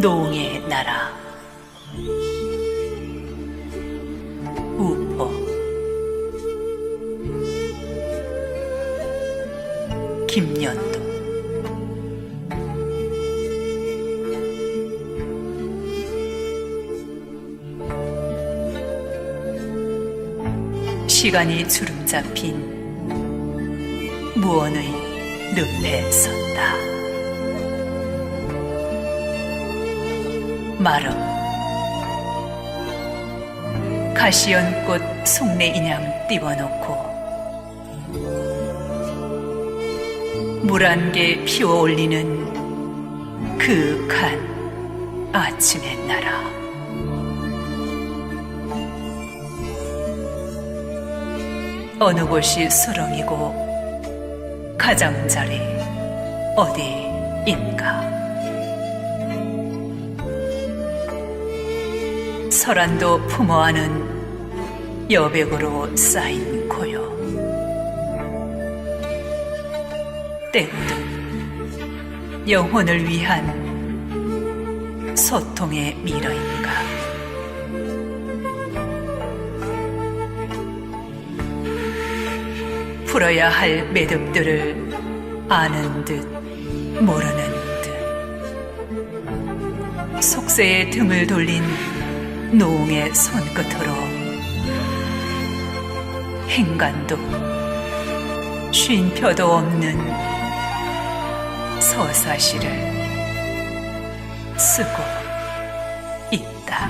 노웅의 나라 김연도 시간이 주름 잡힌 무언의 늪에 섰다. 마름 가시연꽃 속내 인양 띄워놓고 물한개 피워 올리는 그윽한 아침의 나라. 어느 곳이 수렁이고 가장자리 어디인가? 설안도 품어하는 여백으로 쌓인 때우도 영혼을 위한 소통의 미러인가? 풀어야 할 매듭들을 아는 듯 모르는 듯 속세의 등을 돌린 노웅의 손끝으로 행간도 쉼표도 없는 서사시를 쓰고 있다.